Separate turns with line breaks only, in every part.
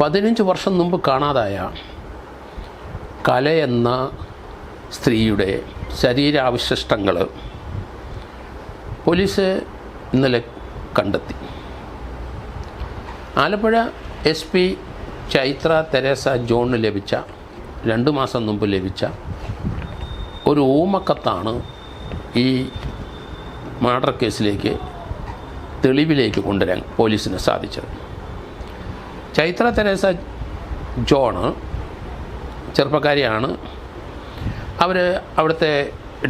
പതിനഞ്ച് വർഷം മുമ്പ് കാണാതായ കലയെന്ന സ്ത്രീയുടെ ശരീരാവശിഷ്ടങ്ങൾ പോലീസ് ഇന്നലെ കണ്ടെത്തി. Alappuzha S P Chaitra Teresa ജോണിന് ലഭിച്ച രണ്ട് മാസം മുമ്പ് ലഭിച്ച ഒരു ഊമക്കത്താണ് ഈ മർഡർ കേസിലേക്ക് തെളിവിലേക്ക് കൊണ്ടുവരാൻ പോലീസിന് സാധിച്ചത്. ചൈത്ര തെരേസ ജോണ് ചെറുപ്പക്കാരിയാണ്. അവർ അവിടുത്തെ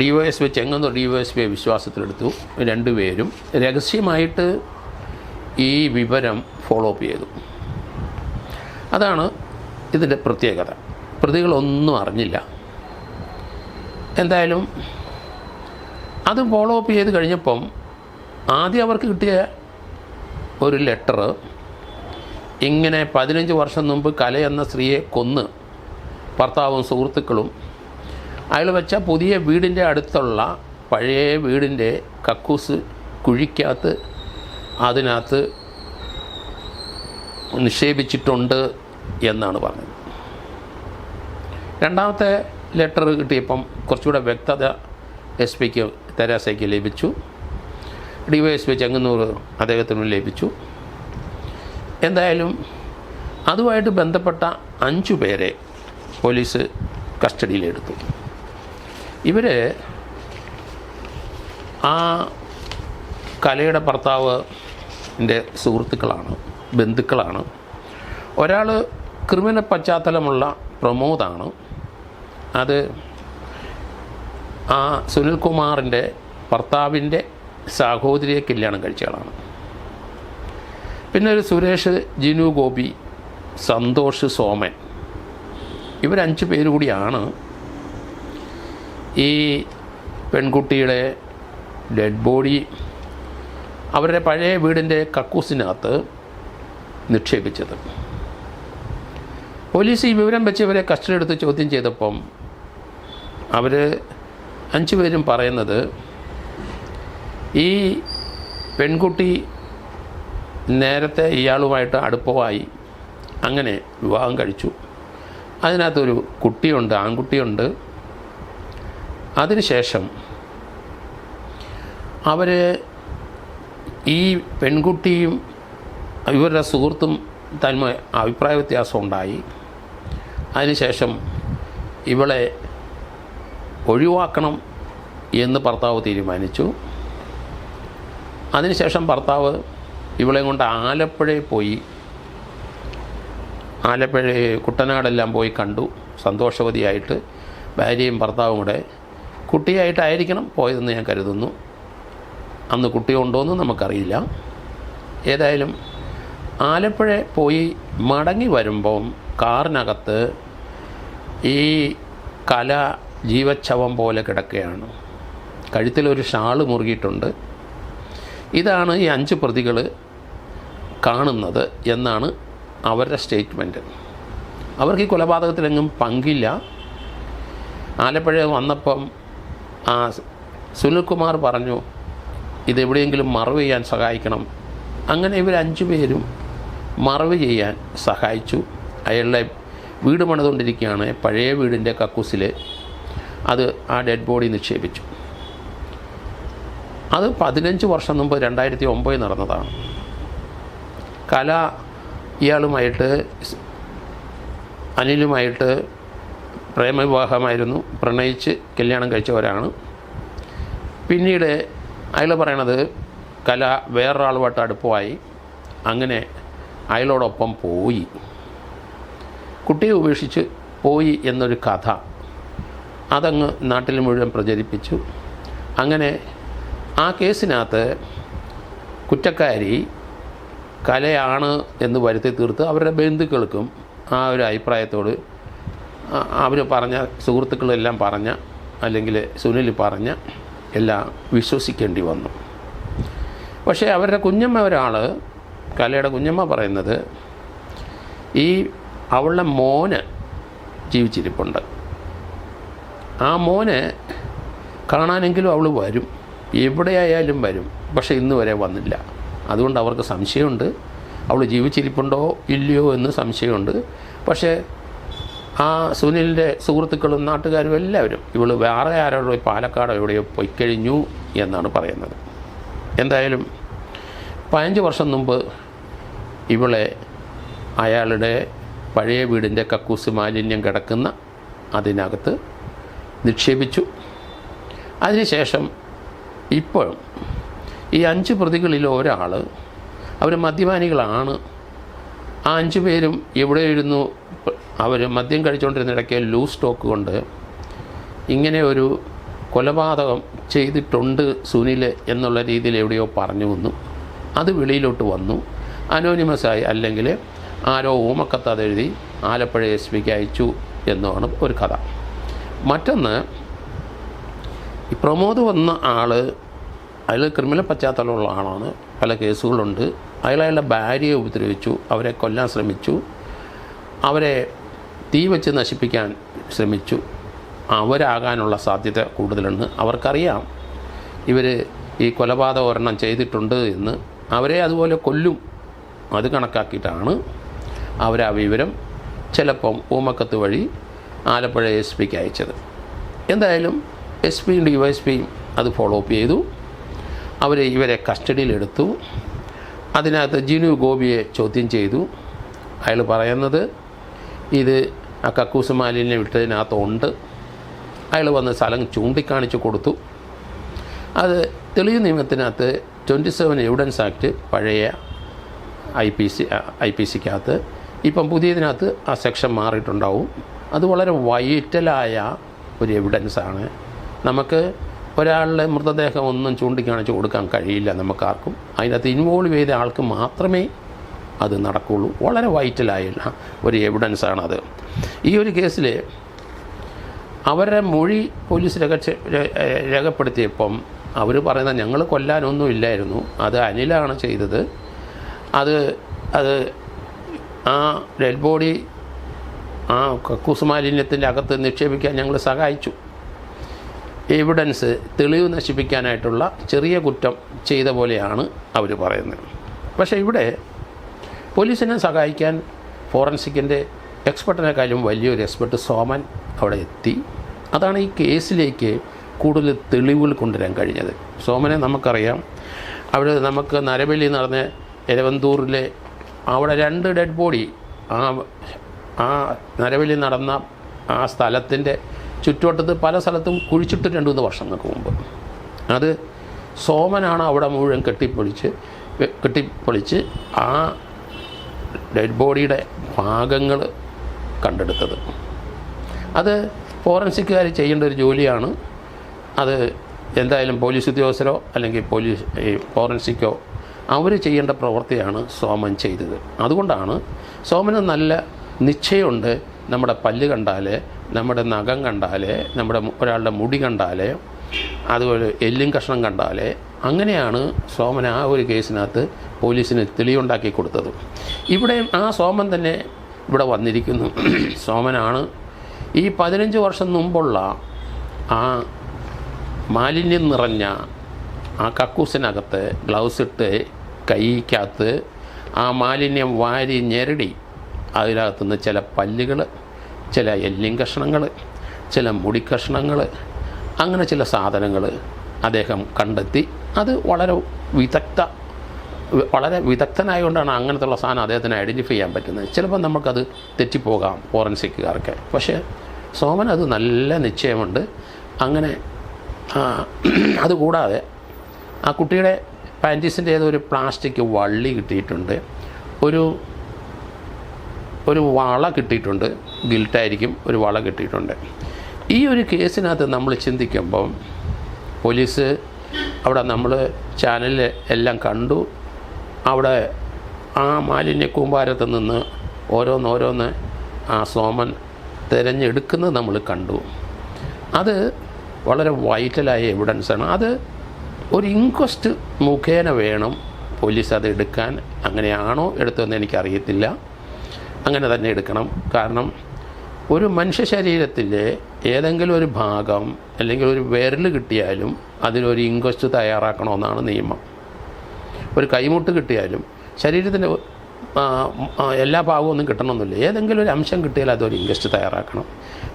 D Y S P Chengannur D Y S പിയെ വിശ്വാസത്തിലെടുത്തു രണ്ടുപേരും രഹസ്യമായിട്ട് ഈ വിവരം ഫോളോ അപ്പ് ചെയ്തു. അതാണ് ഇതിന്റെ പ്രത്യേകത. പ്രതികളൊന്നും അറിഞ്ഞില്ല. എന്തായാലും അത് ഫോളോ അപ്പ് ചെയ്ത് കഴിഞ്ഞപ്പം ആദ്യം അവർക്ക് കിട്ടിയ ഒരു ലെറ്റർ ഇങ്ങനെ പതിനഞ്ച് വർഷം മുമ്പ് കല എന്ന സ്ത്രീയെ കൊന്ന് ഭർത്താവും സുഹൃത്തുക്കളും അയാൾ വെച്ച പുതിയ വീടിന്റെ അടുത്തുള്ള പഴയ വീടിന്റെ കക്കൂസ് കുഴിക്കകത്ത് അതിനകത്ത് നിക്ഷേപിച്ചിട്ടുണ്ട് എന്നാണ് പറഞ്ഞത്. രണ്ടാമത്തെ ലെറ്റർ കിട്ടിയപ്പം കുറച്ചുകൂടെ വ്യക്തത എസ് പിക്ക് തെരാസയ്ക്ക് ലഭിച്ചു. D Y S P Chengannur അദ്ദേഹത്തിനും ലഭിച്ചു. എന്തായാലും അതുമായിട്ട് ബന്ധപ്പെട്ട അഞ്ചു പേരെ പോലീസ് കസ്റ്റഡിയിലെടുത്തു. ഇവർ ആ കലയുടെ ഭർത്താവ് എന്റെ സുഹൃത്തുക്കളാണ് ബന്ധുക്കളാണ്. ഒരാൾ ക്രിമിനൽ പശ്ചാത്തലമുള്ള പ്രമോദാണ്. അത് ആ സുനിൽകുമാറിന്റെ ഭർത്താവിന്റെ സഹോദരിയെ കല്യാണം കഴിച്ചയാളാണ് പിന്നെ ഒരു സുരേഷ് ജിനു ഗോപി സന്തോഷ് സോമൻ. ഇവരഞ്ച് പേര് കൂടിയാണ് ഈ പെൺകുട്ടിയുടെ ഡെഡ് ബോഡി അവരുടെ പഴയ വീടിന്റെ കക്കൂസിനകത്ത് നിക്ഷേപിച്ചത്. പോലീസ് ഈ വിവരം വെച്ച് ഇവരെ കസ്റ്റഡി എടുത്ത് ചോദ്യം ചെയ്തപ്പം അവർ അഞ്ചു പേരും പറയുന്നത് ഈ പെൺകുട്ടി നേരത്തെ ഇയാളുമായിട്ട് അടുപ്പമായി അങ്ങനെ വിവാഹം കഴിച്ചു. അതിനകത്തൊരു കുട്ടിയുണ്ട് ആൺകുട്ടിയുണ്ട്. അതിനുശേഷം അവർ ഈ പെൺകുട്ടിയും ഇവരുടെ സുഹൃത്തും തന്മ അഭിപ്രായ വ്യത്യാസം ഉണ്ടായി. അതിനുശേഷം ഇവളെ ഒഴിവാക്കണം എന്ന് ഭർത്താവ് തീരുമാനിച്ചു. അതിനുശേഷം ഭർത്താവ് ഇവളെ കൊണ്ട് ആലപ്പുഴയിൽ പോയി. ആലപ്പുഴ കുട്ടനാടെല്ലാം പോയി കണ്ടു. സന്തോഷവതിയായിട്ട് ഭാര്യയും ഭർത്താവും കൂടെ കുട്ടിയായിട്ടായിരിക്കണം പോയതെന്ന് ഞാൻ കരുതുന്നു. അന്ന് കുട്ടിയുണ്ടോ എന്ന് നമുക്കറിയില്ല. ഏതായാലും ആലപ്പുഴ പോയി മടങ്ങി വരുമ്പം കാറിനകത്ത് ഈ കല ജീവച്ഛവം പോലെ കിടക്കുകയാണ്. കഴുത്തിലൊരു ഷാൾ മുറുകിയിട്ടുണ്ട്. ഇതാണ് ഈ അഞ്ച് പ്രതികൾ കാണുന്നത് എന്നാണ് അവരുടെ സ്റ്റേറ്റ്മെന്റ്. അവർക്ക് ഈ കൊലപാതകത്തിലെങ്ങും പങ്കില്ല. ആലപ്പുഴ വന്നപ്പം ആ സുനിൽകുമാർ പറഞ്ഞു ഇതെവിടെയെങ്കിലും മറവ് ചെയ്യാൻ സഹായിക്കണം. അങ്ങനെ ഇവർ അഞ്ചു പേരും മറവ് ചെയ്യാൻ സഹായിച്ചു. അയാളുടെ വീട് പണിതുകൊണ്ടിരിക്കുകയാണ് പഴയ വീടിന്റെ കക്കൂസിൽ. അത് ആ ഡെഡ് ബോഡി നിക്ഷേപിച്ചു. അത് പതിനഞ്ച് വർഷം മുമ്പ് രണ്ടായിരത്തി ഒമ്പതിൽ നടന്നതാണ്. കല ഇയാളുമായിട്ട് അനിലുമായിട്ട് പ്രേമവിവാഹമായിരുന്നു. പ്രണയിച്ച് കല്യാണം കഴിച്ചവരാണ്. പിന്നീട് അയാൾ പറയണത് കല വേറൊരാളുമായിട്ട് അടുപ്പമായി. അങ്ങനെ അയാളോടൊപ്പം പോയി. കുട്ടിയെ ഉപേക്ഷിച്ച് പോയി എന്നൊരു കഥ അതങ്ങ് നാട്ടിൽ മുഴുവൻ പ്രചരിപ്പിച്ചു. അങ്ങനെ ആ കേസിനകത്ത് കുറ്റക്കാരി കലയാണ് എന്ന് വരുത്തി തീർത്ത് അവരുടെ ബന്ധുക്കൾക്കും ആ ഒരു അഭിപ്രായത്തോട് അവർ പറഞ്ഞ സുഹൃത്തുക്കളെല്ലാം പറഞ്ഞ അല്ലെങ്കിൽ സുനിൽ പറഞ്ഞ എല്ലാം വിശ്വസിക്കേണ്ടി വന്നു. പക്ഷേ അവരുടെ കുഞ്ഞമ്മ ഒരാൾ കലയുടെ കുഞ്ഞമ്മ പറയുന്നത് ഈ അവളുടെ മോന് ജീവിച്ചിരിപ്പുണ്ട്. ആ മോനെ കാണാനെങ്കിലും അവൾ വരും. എവിടെയായാലും വരും. പക്ഷേ ഇന്ന് വരെ വന്നില്ല. അതുകൊണ്ട് അവർക്ക് സംശയമുണ്ട്. അവൾ ജീവിച്ചിരിപ്പുണ്ടോ ഇല്ലയോ എന്ന് സംശയമുണ്ട്. പക്ഷേ ആ സുനിലിന്റെ സുഹൃത്തുക്കളും നാട്ടുകാരും എല്ലാവരും ഇവൾ വേറെ ആരോടോ പാലക്കാടോ എവിടെയോ പോയി കഴിഞ്ഞു എന്നാണ് പറയുന്നത്. എന്തായാലും പതിനഞ്ച് വർഷം മുമ്പ് ഇവളെ അയാളുടെ പഴയ വീടിന്റെ കക്കൂസ് മാലിന്യം കിടക്കുന്ന അതിനകത്ത് നിക്ഷേപിച്ചു. അതിനുശേഷം ഇപ്പോഴും ഈ അഞ്ച് പ്രതികളിൽ ഒരാൾ അവർ മദ്യപാനികളാണ്. ആ അഞ്ച് പേരും എവിടെ ഇരുന്നു അവർ മദ്യം കഴിച്ചുകൊണ്ടിരുന്ന ഇടയ്ക്ക് ലൂസ് സ്റ്റോക്ക് കൊണ്ട് ഇങ്ങനെ ഒരു കൊലപാതകം ചെയ്തിട്ടുണ്ട് സുനിൽ എന്നുള്ള രീതിയിൽ എവിടെയോ പറഞ്ഞു വന്നു. അത് വെളിയിലോട്ട് വന്നു. അനോണിമസായി അല്ലെങ്കിൽ ആരോ ഊമക്കത്ത് എഴുതി ആലപ്പുഴ എസ് പിക്ക് അയച്ചു എന്നാണ് ഒരു കഥ. മറ്റൊന്ന് പ്രമോദ് വന്ന ആൾ അയാൾ ക്രിമിനൽ പശ്ചാത്തലമുള്ള ആളാണ്. പല കേസുകളുണ്ട്. അയാൾ അയാളുടെ ഭാര്യയെ ഉപദ്രവിച്ചു. അവരെ കൊല്ലാൻ ശ്രമിച്ചു. അവരെ തീ വെച്ച് നശിപ്പിക്കാൻ ശ്രമിച്ചു. അവരാകാനുള്ള സാധ്യത കൂടുതലുണ്ട്. അവർക്കറിയാം ഇവർ ഈ കൊലപാതക ഒരെണ്ണം ചെയ്തിട്ടുണ്ട് എന്ന്. അവരെ അതുപോലെ കൊല്ലും. അത് കണക്കാക്കിയിട്ടാണ് അവരാ വിവരം ചിലപ്പം ഊമക്കത്ത് വഴി ആലപ്പുഴ എസ് പിക്ക് അയച്ചത്. എന്തായാലും എസ് പിയും ഡി വൈ എസ് പിയും അത് ഫോളോ അപ്പ് ചെയ്തു. അവർ ഇവരെ കസ്റ്റഡിയിലെടുത്തു. അതിനകത്ത് ജിനു ഗോപിയെ ചോദ്യം ചെയ്തു. അയാൾ പറയുന്നത് ഇത് ആ കക്കൂസ് മാലിന്യം ഇട്ടതിനകത്തുണ്ട്. അയാൾ വന്ന് സ്ഥലം ചൂണ്ടിക്കാണിച്ചു കൊടുത്തു. അത് തെളിവ് നിയമത്തിനകത്ത് ട്വന്റി സെവൻ എവിഡൻസ് ആക്ട് പഴയ I P C I P സിക്കകത്ത് ഇപ്പം പുതിയതിനകത്ത് ആ സെക്ഷൻ മാറിയിട്ടുണ്ടാവും. അത് വളരെ വൈറ്റലായ ഒരു എവിഡൻസാണ്. നമുക്ക് ഒരാളുടെ മൃതദേഹം ഒന്നും ചൂണ്ടിക്കാണിച്ച് കൊടുക്കാൻ കഴിയില്ല നമുക്കാർക്കും. അതിനകത്ത് ഇൻവോൾവ് ചെയ്ത ആൾക്ക് മാത്രമേ അത് നടക്കുകയുള്ളൂ വളരെ വൈറ്റലായുള്ള ഒരു എവിഡൻസാണത് ഈ ഒരു കേസിൽ അവരുടെ മൊഴി പോലീസ് രേഖ രേഖപ്പെടുത്തിയപ്പം അവർ പറയുന്നത് ഞങ്ങൾ കൊല്ലാനൊന്നും ഇല്ലായിരുന്നു. അത് അനിലാണ് ചെയ്തത്. അത് അത് ആ ഡെഡ് ബോഡി ആ കക്കൂസ് മാലിന്യത്തിന്റെ അകത്ത് നിക്ഷേപിക്കാൻ ഞങ്ങൾ സഹായിച്ചു. എവിഡൻസ് തെളിവ് നശിപ്പിക്കാനായിട്ടുള്ള ചെറിയ കുറ്റം ചെയ്ത പോലെയാണ് അവർ പറയുന്നത്. പക്ഷേ ഇവിടെ പോലീസിനെ സഹായിക്കാൻ ഫോറൻസിക്കിന്റെ എക്സ്പെർട്ടിനെക്കാളും വലിയൊരു എക്സ്പെർട്ട് സോമൻ അവിടെ എത്തി. അതാണ് ഈ കേസിലേക്ക് കൂടുതൽ തെളിവുകൾ കൊണ്ടുവരാൻ കഴിഞ്ഞത്. സോമനെ നമുക്കറിയാം. അവിടെ നമുക്ക് നരബലി നടന്ന എരവന്തൂറിലെ അവിടെ രണ്ട് ഡെഡ് ബോഡി ആ ആ നരബലി നടന്ന ആ സ്ഥലത്തിന്റെ ചുറ്റുവട്ടത്ത് പല സ്ഥലത്തും കുഴിച്ചിട്ട് രണ്ട് മൂന്ന് വർഷങ്ങൾക്ക് മുമ്പ്. അത് സോമനാണ് അവിടെ മുഴുവൻ കെട്ടിപ്പൊളിച്ച് കെട്ടിപ്പൊളിച്ച് ആ ഡെഡ് ബോഡിയുടെ ഭാഗങ്ങൾ കണ്ടെടുത്തത്. അത് ഫോറൻസിക്കുകാർ ചെയ്യേണ്ട ഒരു ജോലിയാണ്. അത് എന്തായാലും പോലീസ് ഉദ്യോഗസ്ഥരോ അല്ലെങ്കിൽ പോലീസ് ഈ ഫോറൻസിക്കോ അവർ ചെയ്യേണ്ട പ്രവൃത്തിയാണ് സോമൻ ചെയ്തത്. അതുകൊണ്ടാണ് സോമന് നല്ല നിശ്ചയമുണ്ട് നമ്മുടെ പല്ല് കണ്ടാൽ നമ്മുടെ നഖം കണ്ടാലേ നമ്മുടെ ഒരാളുടെ മുടി കണ്ടാലേ അതുപോലെ എല്ലും കഷ്ണം കണ്ടാലേ അങ്ങനെയാണ് സോമൻ ആ ഒരു കേസിനകത്ത് പോലീസിന് തെളിവുണ്ടാക്കി കൊടുത്തത്. ഇവിടെ ആ സോമൻ തന്നെ ഇവിടെ വന്നിരിക്കുന്നു. സോമനാണ് ഈ പതിനഞ്ച് വർഷം മുമ്പുള്ള ആ മാലിന്യം നിറഞ്ഞ ആ കക്കൂസിനകത്ത് ഗ്ലൗസ് ഇട്ട് കൈക്കകത്ത് ആ മാലിന്യം വാരി ഞെരടി. അതിനകത്തുനിന്ന് ചില പല്ലുകൾ ചില എല്ലിൻ കഷ്ണങ്ങൾ ചില മുടി കഷ്ണങ്ങൾ അങ്ങനെ ചില സാധനങ്ങൾ അദ്ദേഹം കണ്ടെത്തി. അത് വളരെ വിദഗ്ധ വളരെ വിദഗ്ധനായതുകൊണ്ടാണ് അങ്ങനത്തുള്ള സാധനം അദ്ദേഹത്തിന് ഐഡന്റിഫൈ ചെയ്യാൻ പറ്റുന്നത്. ചിലപ്പോൾ നമുക്കത് തെറ്റിപ്പോകാം ഫോറൻസിക്കുകാർക്ക്. പക്ഷേ സോമൻ അത് നല്ല നിശ്ചയമുണ്ട്. അങ്ങനെ അതുകൂടാതെ ആ കുട്ടിയുടെ പാന്റീസിന്റെ ഏതൊരു പ്ലാസ്റ്റിക് വള്ളി കിട്ടിയിട്ടുണ്ട് ഒരു ഒരു വള കിട്ടിയിട്ടുണ്ട്. ഗിൽട്ടായിരിക്കും ഒരു വള കിട്ടിയിട്ടുണ്ട്. ഈ ഒരു കേസിനകത്ത് നമ്മൾ ചിന്തിക്കുമ്പം പോലീസ് അവിടെ നമ്മൾ ചാനലിൽ എല്ലാം കണ്ടു. അവിടെ ആ മാലിന്യ കൂമ്പാരത്ത് നിന്ന് ഓരോന്നോരോന്ന് ആ സോമൻ തിരഞ്ഞെടുക്കുന്നത് നമ്മൾ കണ്ടു. അത് വളരെ വൈറ്റലായ എവിഡൻസാണ് അത് ഒരു ഇൻക്വസ്റ്റ് മുഖേന വേണം പോലീസ് അത് എടുക്കാൻ. അങ്ങനെയാണോ എടുത്തതെന്ന് എനിക്കറിയത്തില്ല. അങ്ങനെ തന്നെ എടുക്കണം. കാരണം ഒരു മനുഷ്യ ശരീരത്തിന്റെ ഏതെങ്കിലും ഒരു ഭാഗം അല്ലെങ്കിൽ ഒരു വിരൽ കിട്ടിയാലും അതിനൊരു ഇൻക്വസ്റ്റ് തയ്യാറാക്കണമെന്നാണ് നിയമം. ഒരു കൈമുട്ട് കിട്ടിയാലും ശരീരത്തിന്റെ എല്ലാ ഭാഗവും ഒന്നും കിട്ടണമെന്നില്ല. ഏതെങ്കിലും ഒരു അംശം കിട്ടിയാൽ അതൊരു ഇൻകസ്റ്റ് തയ്യാറാക്കണം.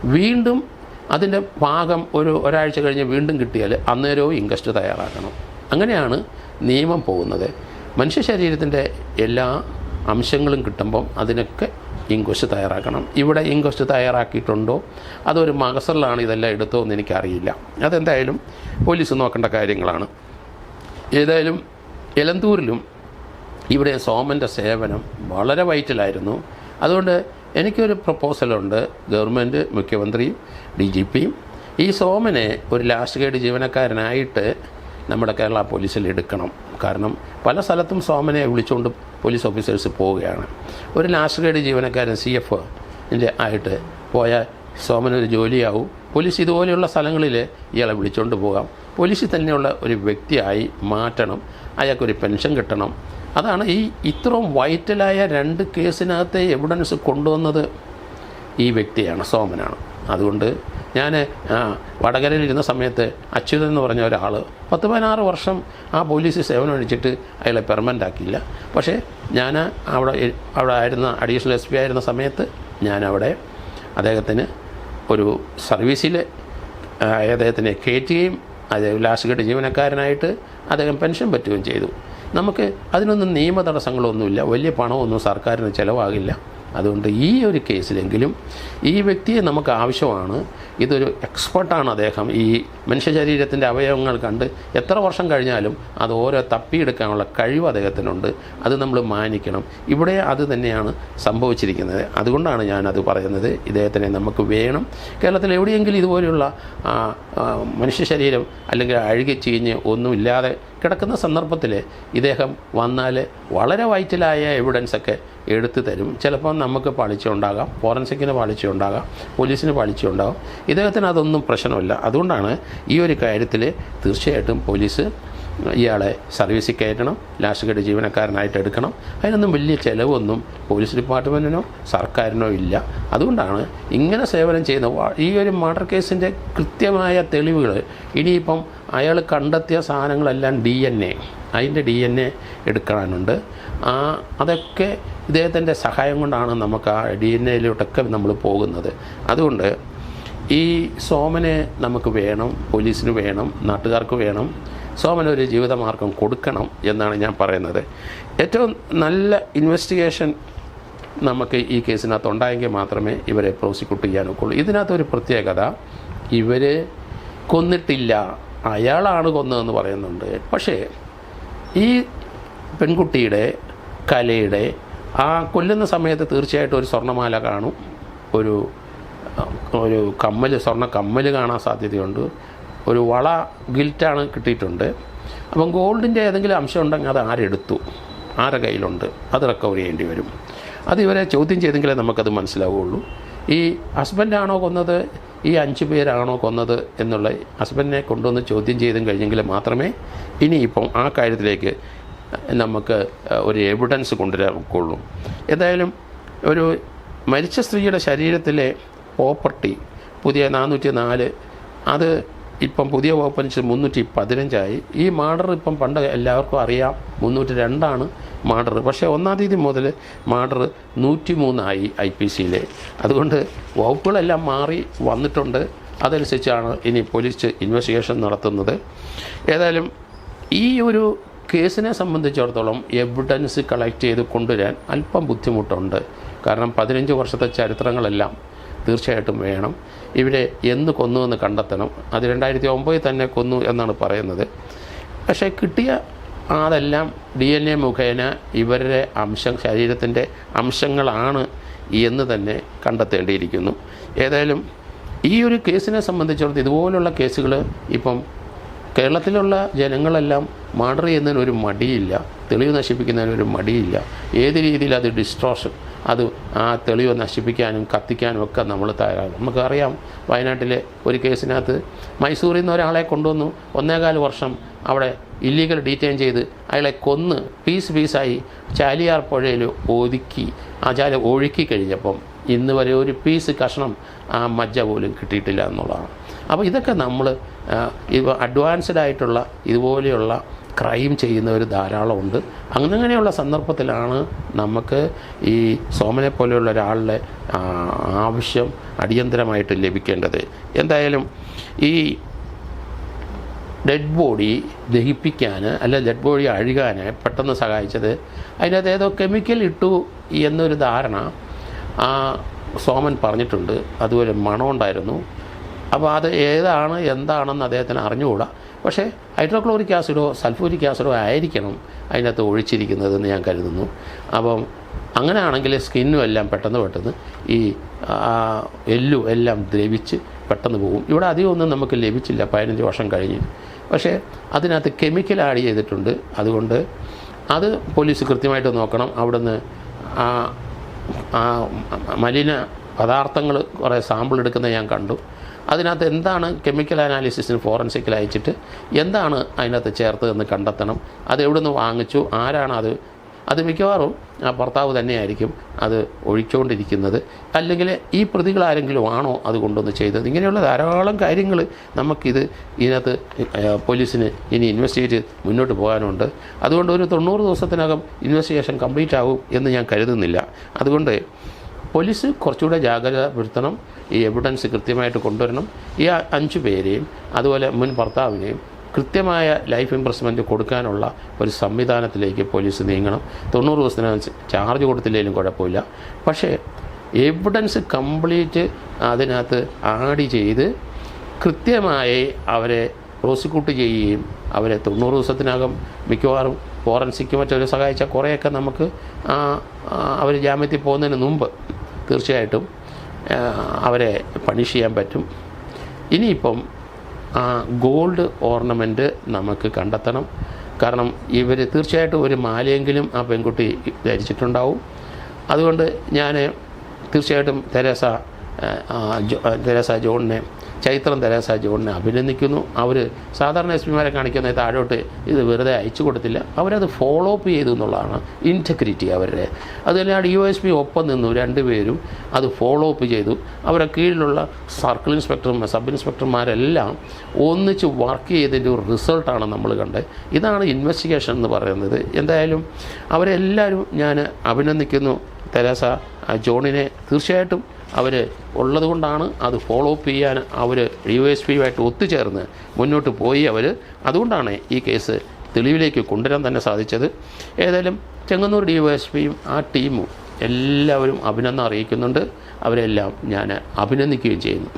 വീണ്ടും അതിന്റെ ഭാഗം ഒരു ഒരാഴ്ച കഴിഞ്ഞ് വീണ്ടും കിട്ടിയാൽ അന്നേരവും ഇൻകസ്റ്റ് തയ്യാറാക്കണം. അങ്ങനെയാണ് നിയമം പോകുന്നത്. മനുഷ്യ ശരീരത്തിന്റെ എല്ലാ അംശങ്ങളും കിട്ടുമ്പം അതിനൊക്കെ ഇൻക്വസ്റ്റ് തയ്യാറാക്കണം. ഇവിടെ ഇൻക്വസ്റ്റ് തയ്യാറാക്കിയിട്ടുണ്ടോ? അതൊരു മകസറിലാണ് ഇതെല്ലാം എടുത്തോ എന്ന് എനിക്കറിയില്ല. അതെന്തായാലും പോലീസ് നോക്കേണ്ട കാര്യങ്ങളാണ്. ഏതായാലും എലന്തൂരിലും ഇവിടെ സോമന്റെ സേവനം വളരെ വൈറ്റലായിരുന്നു. അതുകൊണ്ട് എനിക്കൊരു പ്രപ്പോസലുണ്ട്. ഗവൺമെന്റ് മുഖ്യമന്ത്രിയും ഡി ജി പിയും. ഈ സോമനെ ഒരു ലാസ്റ്റ് ഗൈഡ് ജീവനക്കാരനായിട്ട് നമ്മുടെ കേരള പോലീസിൽ എടുക്കണം. കാരണം പല സ്ഥലത്തും സോമനെ വിളിച്ചുകൊണ്ട് പോലീസ് ഓഫീസേഴ്സ് പോവുകയാണ്. ഒരു ഗൈഡ് ജീവനക്കാരൻ സി എഫ് ആയിട്ട് പോയാൽ സോമനൊരു ജോലിയാവും. പോലീസ് ഇതുപോലെയുള്ള സ്ഥലങ്ങളിൽ ഇയാളെ വിളിച്ചുകൊണ്ട് പോകാം. പോലീസിൽ തന്നെയുള്ള ഒരു വ്യക്തിയായി മാറ്റണം. അയാൾക്കൊരു പെൻഷൻ കിട്ടണം. അതാണ് ഈ ഇത്രയും വൈറ്റലായ രണ്ട് കേസിനകത്തെ എവിഡൻസ് കൊണ്ടുവന്നത് ഈ വ്യക്തിയാണ് സോമനാണ് അതുകൊണ്ട് ഞാൻ വടകരയിൽ ഇരുന്ന സമയത്ത് അച്യുതൻ എന്ന് പറഞ്ഞ ഒരാൾ പത്ത് പതിനാറ് വർഷം ആ പോലീസ് സേവനം അടിച്ചിട്ട് അയാളെ പെർമനന്റ് ആക്കിയില്ല. പക്ഷേ ഞാൻ അവിടെ അവിടെ ആയിരുന്ന അഡീഷണൽ എസ് പി ആയിരുന്ന സമയത്ത് ഞാനവിടെ അദ്ദേഹത്തിന് ഒരു സർവീസിൽ അദ്ദേഹത്തിനെ കയറ്റുകയും അദ്ദേഹം ലാസ്റ്റ് ജീവനക്കാരനായിട്ട് അദ്ദേഹം പെൻഷൻ പറ്റുകയും ചെയ്തു. നമുക്ക് അതിനൊന്നും നിയമ തടസ്സങ്ങളൊന്നുമില്ല. വലിയ പണമൊന്നും സർക്കാരിന് ചിലവാകില്ല. അതുകൊണ്ട് ഈ ഒരു കേസിലെങ്കിലും ഈ വ്യക്തിയെ നമുക്ക് ആവശ്യമാണ്. ഇതൊരു എക്സ്പെർട്ടാണ് അദ്ദേഹം. ഈ മനുഷ്യ ശരീരത്തിന്റെ അവയവങ്ങൾ കണ്ട് എത്ര വർഷം കഴിഞ്ഞാലും അത് ഓരോ തപ്പിയെടുക്കാനുള്ള കഴിവ് അദ്ദേഹത്തിനുണ്ട്. അത് നമ്മൾ മാനിക്കണം. ഇവിടെ അത് തന്നെയാണ് സംഭവിച്ചിരിക്കുന്നത്. അതുകൊണ്ടാണ് ഞാനത് പറയുന്നത്. ഇദ്ദേഹത്തിനെ നമുക്ക് വേണം. കേരളത്തിൽ എവിടെയെങ്കിലും ഇതുപോലെയുള്ള ആ, ആ, മനുഷ്യ ശരീരം അല്ലെങ്കിൽ അഴുകി ചീഞ്ഞ് ഒന്നുമില്ലാതെ കിടക്കുന്ന സന്ദർഭത്തിൽ ഇദ്ദേഹം വന്നാൽ വളരെ വൈറ്റലായ എവിഡൻസൊക്കെ എടുത്തു തരും. ചിലപ്പോൾ നമുക്ക് പാളിച്ചുണ്ടാകാം ഫോറൻസിക്കിന് പാളിച്ചുണ്ടാകാം പോലീസിന് പാളിച്ചുണ്ടാകാം ഇദ്ദേഹത്തിന് അതൊന്നും പ്രശ്നമില്ല. അതുകൊണ്ടാണ് ഈ ഒരു കാര്യത്തിൽ തീർച്ചയായിട്ടും പോലീസ് ഇയാളെ സർവീസിൽ കയറ്റണം ലാസ്റ്റ് ജീവനക്കാരനായിട്ട് എടുക്കണം. അതിനൊന്നും വലിയ ചിലവൊന്നും പോലീസ് ഡിപ്പാർട്ട്മെന്റിനോ സർക്കാരിനോ ഇല്ല. അതുകൊണ്ടാണ് ഇങ്ങനെ സേവനം ചെയ്യുന്ന ഈ ഒരു മർഡർ കേസിന്റെ കൃത്യമായ തെളിവുകൾ ഇനിയിപ്പം അയാൾ കണ്ടെത്തിയ സാധനങ്ങളെല്ലാം ഡി എൻ എ അതിന്റെ ഡി എൻ എ എടുക്കാനുണ്ട്. ആ അതൊക്കെ ഇദ്ദേഹത്തിന്റെ സഹായം കൊണ്ടാണ് നമുക്ക് ആ ഡി എൻ എയിലോട്ടൊക്കെ നമ്മൾ പോകുന്നത്. അതുകൊണ്ട് ഈ സോമനെ നമുക്ക് വേണം പോലീസിന് വേണം നാട്ടുകാർക്ക് വേണം. സോമന് ഒരു ജീവിതമാർഗം കൊടുക്കണം എന്നാണ് ഞാൻ പറയുന്നത്. ഏറ്റവും നല്ല ഇൻവെസ്റ്റിഗേഷൻ നമുക്ക് ഈ കേസിനകത്ത് ഉണ്ടായെങ്കിൽ മാത്രമേ ഇവരെ പ്രോസിക്യൂട്ട് ചെയ്യാനൊക്കുള്ളൂ ഇതിനകത്തൊരു പ്രത്യേകത ഇവർ കൊന്നിട്ടില്ല. അയാളാണ് കൊന്നതെന്ന് പറയുന്നുണ്ട്. പക്ഷേ ഈ പെൺകുട്ടിയുടെ കലയുടെ ആ കൊല്ലുന്ന സമയത്ത് തീർച്ചയായിട്ടും ഒരു സ്വർണമാല കാണും. ഒരു ഒരു കമ്മൽ സ്വർണ കമ്മൽ കാണാൻ സാധ്യതയുണ്ട്. ഒരു വള ഗിൽറ്റാണ് കിട്ടിയിട്ടുണ്ട്. അപ്പം ഗോൾഡിന്റെ ഏതെങ്കിലും അംശം ഉണ്ടെങ്കിൽ അത് ആരെടുത്തു ആരുടെ കയ്യിലുണ്ട്? അത് റിക്കവർ ചെയ്യേണ്ടി വരും. അത് ഇവരെ ചോദ്യം ചെയ്തെങ്കിലേ നമുക്കത് മനസ്സിലാവുകയുള്ളൂ ഈ ഹസ്ബൻഡാണോ കൊന്നത്? ഈ അഞ്ച് പേരാണോ കൊന്നത് എന്നുള്ള ഹസ്ബൻഡിനെ കൊണ്ടുവന്ന് ചോദ്യം ചെയ്തും കഴിഞ്ഞെങ്കിൽ മാത്രമേ ഇനിയിപ്പം ആ കാര്യത്തിലേക്ക് നമുക്ക് ഒരു എവിഡൻസ് കൊണ്ടുവരാക്കുള്ളൂ എന്തായാലും ഒരു മരിച്ച സ്ത്രീയുടെ ശരീരത്തിലെ പ്രോപ്പർട്ടി പുതിയ നാനൂറ്റി നാല് അത് ഇപ്പം പുതിയ ഓപ്പൻസ് മുന്നൂറ്റി പതിനഞ്ചായി ഈ മാർഡർ ഇപ്പം പണ്ട് എല്ലാവർക്കും അറിയാം മുന്നൂറ്റി രണ്ടാണ് മാർഡർ പക്ഷേ ഒന്നാം തീയതി മുതൽ മാർഡർ നൂറ്റി മൂന്നായി ഐ പി സിയിൽ അതുകൊണ്ട് വകുപ്പുകളെല്ലാം മാറി വന്നിട്ടുണ്ട്. അതനുസരിച്ചാണ് ഇനി പോലീസ് ഇൻവെസ്റ്റിഗേഷൻ നടത്തുന്നത്. ഏതായാലും ഈ ഒരു കേസിനെ സംബന്ധിച്ചിടത്തോളം എവിഡൻസ് കളക്ട് ചെയ്ത് കൊണ്ടുവരാൻ അല്പം ബുദ്ധിമുട്ടുണ്ട്. കാരണം പതിനഞ്ച് വർഷത്തെ ചരിത്രങ്ങളെല്ലാം തീർച്ചയായിട്ടും വേണം. ഇവരെ എന്ന് കൊന്നു എന്ന് കണ്ടെത്തണം. അത് രണ്ടായിരത്തി ഒമ്പതിൽ തന്നെ കൊന്നു എന്നാണ് പറയുന്നത്. പക്ഷേ കിട്ടിയ അതെല്ലാം ഡി എൻ എ മുഖേന ഇവരുടെ അംശം ശരീരത്തിന്റെ അംശങ്ങളാണ് എന്ന് തന്നെ കണ്ടെത്തേണ്ടിയിരിക്കുന്നു. ഏതായാലും ഈ ഒരു കേസിനെ സംബന്ധിച്ചിടത്തോളം ഇതുപോലുള്ള കേസുകൾ ഇപ്പം കേരളത്തിലുള്ള ജനങ്ങളെല്ലാം മർഡർ ചെയ്യുന്നതിനൊരു മടിയില്ല. തെളിവ് നശിപ്പിക്കുന്നതിനൊരു മടിയില്ല. ഏത് രീതിയിൽ അത് ഡിസ്ട്രോഷൻ അത് ആ തെളിവ് നശിപ്പിക്കാനും കത്തിക്കാനും ഒക്കെ നമ്മൾ തയ്യാറാകും നമുക്കറിയാം വയനാട്ടിലെ ഒരു കേസിനകത്ത് മൈസൂരിൽ നിന്ന് ഒരാളെ കൊണ്ടുവന്നു. ഒന്നേകാൽ വർഷം അവിടെ ഇല്ലീഗൽ ഡീറ്റെയിൻ ചെയ്ത് അയാളെ കൊന്ന് പീസ് പീസായി ചാലിയാർ പുഴയിൽ ഒതുക്കി ആ ചാല ഒഴുക്കി കഴിഞ്ഞപ്പം ഇന്ന് വരെ ഒരു പീസ് കഷ്ണം ആ മജ്ജ പോലും കിട്ടിയിട്ടില്ല എന്നുള്ളതാണ്. അപ്പോൾ ഇതൊക്കെ നമ്മൾ അഡ്വാൻസ്ഡ് ആയിട്ടുള്ള ഇതുപോലെയുള്ള ക്രൈം ചെയ്യുന്നവർ ധാരാളമുണ്ട്. അങ്ങനെ അങ്ങനെയുള്ള സന്ദർഭത്തിലാണ് നമുക്ക് ഈ സോമനെ പോലെയുള്ള ഒരാളുടെ ആവശ്യം അടിയന്തരമായിട്ട് ലഭിക്കേണ്ടത്. എന്തായാലും ഈ ഡെഡ് ബോഡി ദഹിപ്പിക്കാൻ അല്ല ഡെഡ് ബോഡി അഴുകാൻ പെട്ടെന്ന് സഹായിച്ചത് അതിനകത്ത് ഏതോ കെമിക്കൽ ഇട്ടു എന്നൊരു ധാരണ ആ സോമൻ പറഞ്ഞിട്ടുണ്ട്. അതുപോലെ മണമുണ്ടായിരുന്നു. അപ്പോൾ അത് ഏതാണ് എന്താണെന്ന് അദ്ദേഹത്തിന് അറിഞ്ഞുകൂടാ. പക്ഷേ ഹൈഡ്രോക്ലോറിക് ആസിഡോ സൾഫൂരിക് ആസിഡോ ആയിരിക്കണം അതിനകത്ത് ഒഴിച്ചിരിക്കുന്നതെന്ന് ഞാൻ കരുതുന്നു. അപ്പം അങ്ങനെയാണെങ്കിൽ സ്കിന്നും എല്ലാം പെട്ടെന്ന് പെട്ടെന്ന് ഈ എല്ലു എല്ലാം ദ്രവിച്ച് പെട്ടെന്ന് പോകും. ഇവിടെ അധികമൊന്നും നമുക്ക് ലഭിച്ചില്ല പതിനഞ്ച് വർഷം കഴിഞ്ഞ്. പക്ഷേ അതിനകത്ത് കെമിക്കൽ ആഡ് ചെയ്തിട്ടുണ്ട്. അതുകൊണ്ട് അത് പോലീസ് കൃത്യമായിട്ട് നോക്കണം. അവിടുന്ന് മലിന പദാർത്ഥങ്ങൾ കുറേ സാമ്പിൾ എടുക്കുന്നത് ഞാൻ കണ്ടു. അതിനകത്ത് എന്താണ് കെമിക്കൽ അനാലിസിസിന് ഫോറൻസിക്കിൽ അയച്ചിട്ട് എന്താണ് അതിനകത്ത് ചേർത്തതെന്ന് കണ്ടെത്തണം? അത് എവിടെ നിന്ന് വാങ്ങിച്ചു? ആരാണ് അത്? അത് മിക്കവാറും ആ ഭർത്താവ് തന്നെയായിരിക്കും അത് ഒഴിച്ചുകൊണ്ടിരിക്കുന്നത് അല്ലെങ്കിൽ ഈ പ്രതികൾ ആരെങ്കിലും ആണോ അത് കൊണ്ടുവന്ന് ചെയ്തത്? ഇങ്ങനെയുള്ള ധാരാളം കാര്യങ്ങൾ നമുക്കിത് ഇതിനകത്ത് പോലീസിന് ഇനി ഇൻവെസ്റ്റിഗേറ്റ് മുന്നോട്ട് പോകാനുണ്ട്. അതുകൊണ്ട് ഒരു തൊണ്ണൂറ് ദിവസത്തിനകം ഇൻവെസ്റ്റിഗേഷൻ കംപ്ലീറ്റ് ആകും എന്ന് ഞാൻ കരുതുന്നില്ല. അതുകൊണ്ട് പോലീസ് കുറച്ചുകൂടെ ജാഗ്രത വരുത്തണം. ഈ എവിഡൻസ് കൃത്യമായിട്ട് കൊണ്ടുവരണം. ഈ അഞ്ച് പേരെയും അതുപോലെ മുൻ ഭർത്താവിനെയും കൃത്യമായ ലൈഫ് ഇംപ്രസ്മെന്റ് കൊടുക്കാനുള്ള ഒരു സംവിധാനത്തിലേക്ക് പോലീസ് നീങ്ങണം. തൊണ്ണൂറ് ദിവസത്തിനകത്ത് ചാർജ് കൊടുത്തില്ലെങ്കിലും കുഴപ്പമില്ല. പക്ഷേ എവിഡൻസ് കംപ്ലീറ്റ് അതിനകത്ത് ആഡ് ചെയ്ത് കൃത്യമായി അവരെ പ്രോസിക്യൂട്ട് ചെയ്യുകയും അവരെ തൊണ്ണൂറ് ദിവസത്തിനകം മിക്കവാറും ഫോറൻസിക്ക് മറ്റൊരു സഹായിച്ചാൽ കുറേയൊക്കെ നമുക്ക് അവർ ജാമ്യത്തിൽ പോകുന്നതിന് മുമ്പ് തീർച്ചയായിട്ടും അവരെ പണിഷ് ചെയ്യാൻ പറ്റും. ഇനിയിപ്പം ആ ഗോൾഡ് ഓർണമെന്റ് നമുക്ക് കണ്ടെത്തണം. കാരണം ഇവർ തീർച്ചയായിട്ടും ഒരു മാലയെങ്കിലും ആ പെൺകുട്ടി ധരിച്ചിട്ടുണ്ടാവും. അതുകൊണ്ട് ഞാൻ തീർച്ചയായിട്ടും തെരേസ തെരേസ ജോണിനെ ചൈത്രം തെരേസ ജോണിനെ അഭിനന്ദിക്കുന്നു. അവർ സാധാരണ എസ് പിമാരെ കാണിക്കുന്ന താഴോട്ട് ഇത് വെറുതെ അയച്ചു കൊടുത്തില്ല. അവരത് ഫോളോ അപ്പ് ചെയ്തു എന്നുള്ളതാണ് ഇന്റഗ്രിറ്റി അവരുടെ. അതുപോലെ യു എസ് പി ഒപ്പം നിന്നു രണ്ടുപേരും അത് ഫോളോ അപ്പ് ചെയ്തു. അവരെ കീഴിലുള്ള സർക്കിൾ ഇൻസ്പെക്ടറും സബ് ഇൻസ്പെക്ടർമാരെല്ലാം ഒന്നിച്ച് വർക്ക് ചെയ്തതിന്റെ ഒരു റിസൾട്ടാണ് നമ്മൾ കണ്ടത് ഇതാണ് ഇൻവെസ്റ്റിഗേഷൻ എന്ന് പറയുന്നത്. എന്തായാലും അവരെല്ലാവരും ഞാൻ അഭിനന്ദിക്കുന്നു. തെരേസ ജോണിനെ തീർച്ചയായിട്ടും അവർ ഉള്ളതുകൊണ്ടാണ് അത് ഫോളോ അപ്പ് ചെയ്യാൻ അവർ യു എസ് പിയുമായിട്ട് ഒത്തുചേർന്ന് മുന്നോട്ട് പോയി അവർ അതുകൊണ്ടാണ് ഈ കേസ് തെളിവിലേക്ക് കൊണ്ടുവരാൻ തന്നെ സാധിച്ചത്. ഏതായാലും ചെങ്ങന്നൂർ ഡി എസ് പിയും ആ ടീമും എല്ലാവരും അഭിനന്ദനം അറിയിക്കുന്നുണ്ട്. അവരെല്ലാം ഞാൻ അഭിനന്ദിക്കുകയും ചെയ്യുന്നു.